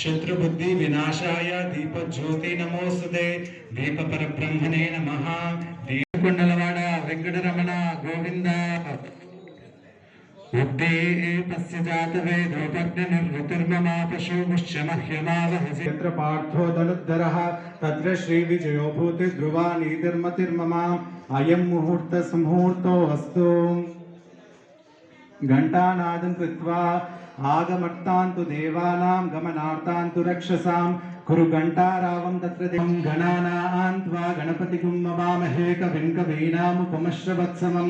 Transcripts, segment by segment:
శత్రుబుద్ధి వినాశాయ దీపజ్యోతి నమోస్తుదే దీప పరబ్రహ్మణే నమ. దీపకొండలవాడ వెంకటరమణ గోవింద. క్షేత్రపార్థోదనుद्धర తత్ర శ్రీ విజయోభూతి ధ్రువా నీతిర్మతిర్మమ అయం ముహూర్త సుముహూర్తో అస్తు घण्टानादं कृत्वा आगमर्तान्तु देवानां गमनार्तान्तु रक्षसां कुरु घण्टारावं तत्र देवं गणानान् त्वा गणपतिगुं मवामहे कविं कवीनामुपमश्रवत्समं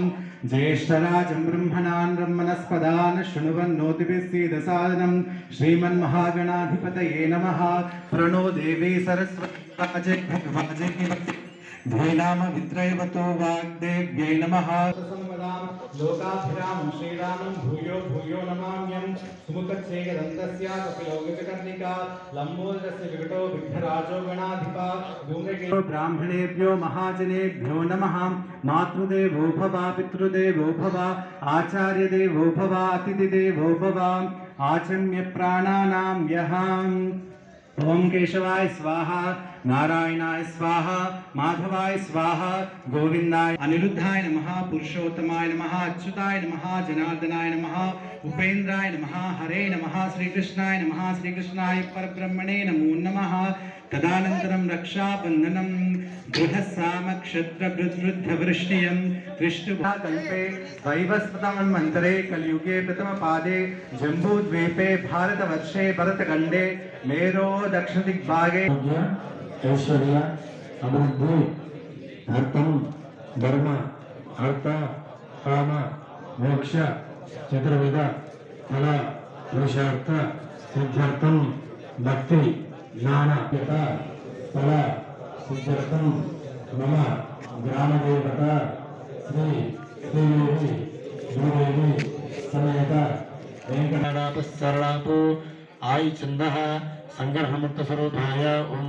ज्येष्ठराजं ब्रह्मणान् ब्रह्मणस्पदान् शृण्वन्नोतिभिस्सीदसादनं श्रीमन्महागणाधिपतये नमः प्रणो देवी सरस्वती ध्वेनाम वित्रयवतो वाग्देव्यै नमः लोकाभिरामं श्रीरामं भूयो भूयो नमाम्यं सुमुखच्छेदन्तस्य कपिलौकिककर्णिका लम्बोदरस्य विकटो विघ्नराजो गणाधिपा धूम्रकेतो ब्राह्मणेभ्यो महाजनेभ्यो नमः। मातृदेवो भव, पितृदेवो भव, आचार्यदेवो भव, अतिथिदेवो भव। आचम्य प्राणानां यहाम् ओम केशवाय स्वाहा। నారాయణాయ స్వాహ మాధవాయ స్వాహ గోవిందాయ అనిరుద్ధాయ నమ పురుషోత్తమాయ నమ అచ్యుతాయ నమ జనార్దనాయ నమ ఉపేంద్రాయ నమ హరే నమ శ్రీకృష్ణాయ నమ శ్రీకృష్ణాయ పరబ్రహ్మణే నమో నమ तदनम रक्षाबंधनम दृढ़ सामक्षत्रवृद्धवृष्णियं दृष्टुभाकल्पे वैवस्वतमन्वन्तरे कलियुगे प्रथमपादे जम्बूद्वीपे भारतवर्षे भरतखण्डे मेरो दक्षिणदिग्भागे ऐश्वर्या अमृतभूत धर्तम धर्म अर्थ काम मोक्ष चतुर्विध फल पुरुषार्थ, सिद्धार्थम, भक्ति ज्ञान फल सिद्धार्थम, मम, ग्रामदेवता, श्री, श्रीदेवी, भूदेवी, समेत। वेंकटरापस्सरणापो आयुचंद సంగ్రహముక్త స్వరూపాయ ఓం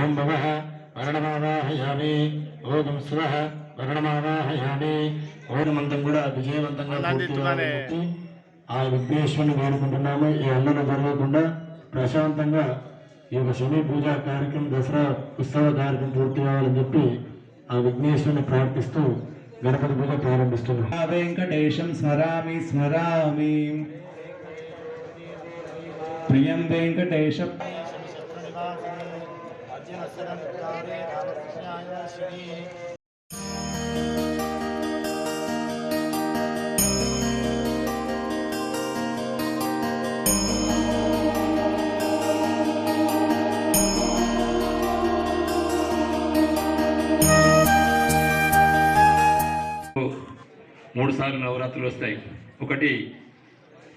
ఓం భవ వర్ణమావాహయామి ఓం శివ వర్ణమావాహయామి ఓనమంతం కూడా విజయవంతంగా ఆ విఘ్నేశ్వరుని వేడుకుంటున్నాము. ఈ అల్లలు జరగకుండా ప్రశాంతంగా ఈ యొక్క శని పూజా కార్యక్రమం దసరా ఉత్సవ కార్యక్రమం పూర్తి కావాలని చెప్పి ఆ విఘ్నేశ్వరుని ప్రార్థిస్తూ గణపతి పూజ ప్రారంభిస్తున్నాం. వెంకటేశం స్మరామి స్మరామి. ప్రియం వెంకటేశ. మూడు సార్లు నవరాత్రులు వస్తాయి. ఒకటి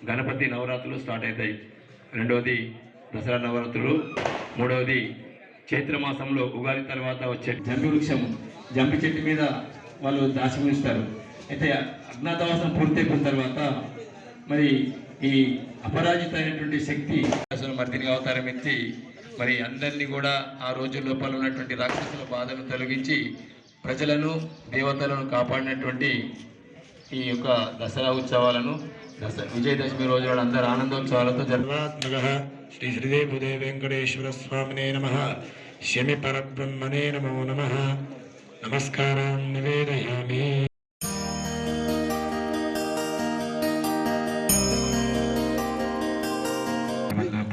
గణపతి నవరాత్రులు స్టార్ట్ అవుతాయి. రెండవది దసరా నవరాత్రులు. మూడవది చైత్రమాసంలో ఉగాది తర్వాత వచ్చే జంబి వృక్షం. జంబి చెట్టు మీద వాళ్ళు దాచిమిస్తారు అయితే అజ్ఞాతవాసం పూర్తయిపోయిన తర్వాత మరి ఈ అపరాజిత అయినటువంటి శక్తి అసలు మర్దిని అవతారం ఎత్తి మరి అందరినీ కూడా ఆ రోజు లోపల ఉన్నటువంటి రాక్షసుల బాధను తొలగించి ప్రజలను దేవతలను కాపాడినటువంటి ఈ యొక్క దసరా ఉత్సవాలను దస విజయదశమి రోజు అందరూ ఆనందోత్సవాలతో సర్వాత్మక శ్రీ శ్రీదేవుదే వెంకటేశ్వర స్వామినే నమ. శమి పరబ్రహ్మణే నమో నమ. నమస్కారం నివేదయామి.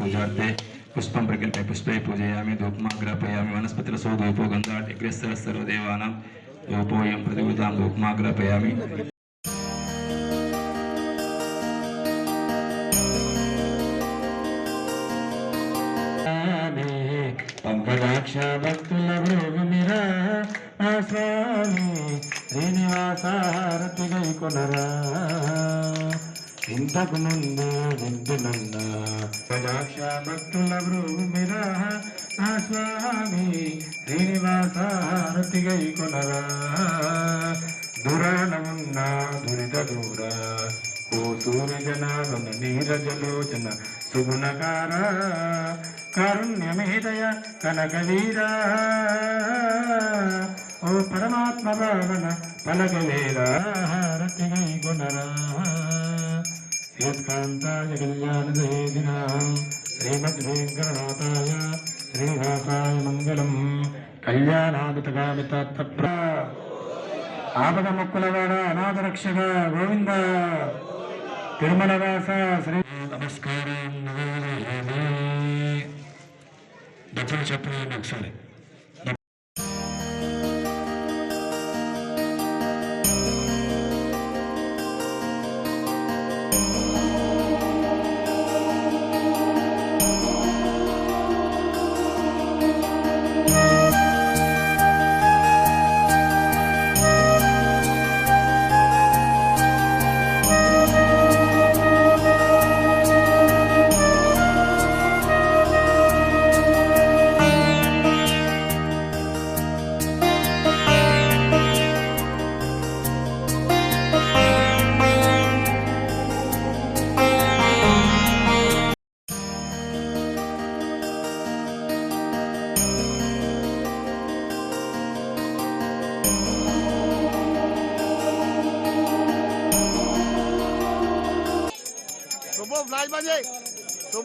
పూజార్థే పుష్పం ప్రకల్పే పుష్పే పూజయామి. ధూపమాగ్రాపయామి వనస్పతిరసో ధూపో గంధాట్ అగ్రస్సర సర్వదేవానాం. ధూపోయం ప్రతిభూతాం ధూపమాగ్రాపయామి పంకజాక్ష భక్తుల భోగమిరా ఆ స్వామి శ్రీనివాస హారతి గై కొనరా. ఇంతకు ముందు వింటున్న పంకజాక్ష భక్తుల భోగమిరా ఆ స్వామి శ్రీనివాస హారతి గై కొనరా. దురాణమున్న దురిత దూర ఓ సూర్యజనాగన నీరజలోచన సుగుణకార కారుణ్యమేదయ కనకవీరా. ఓ పరమాత్మ భావన పలకలేరా రతిగై గై గుణరా యత్కాంతాయ కళ్యాణదయేదినాం శ్రీమద్వేంకటనాథాయ శ్రీనివాసాయ మంగళం. కళ్యాణాగతగామితప్ర ఆపద మొక్కులవాడ అనాథ రక్షక గోవింద. తిరుమల వాస శ్రీ నమస్కారం. దక్షిణ చెప్పండి ఒకసారి.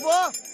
for?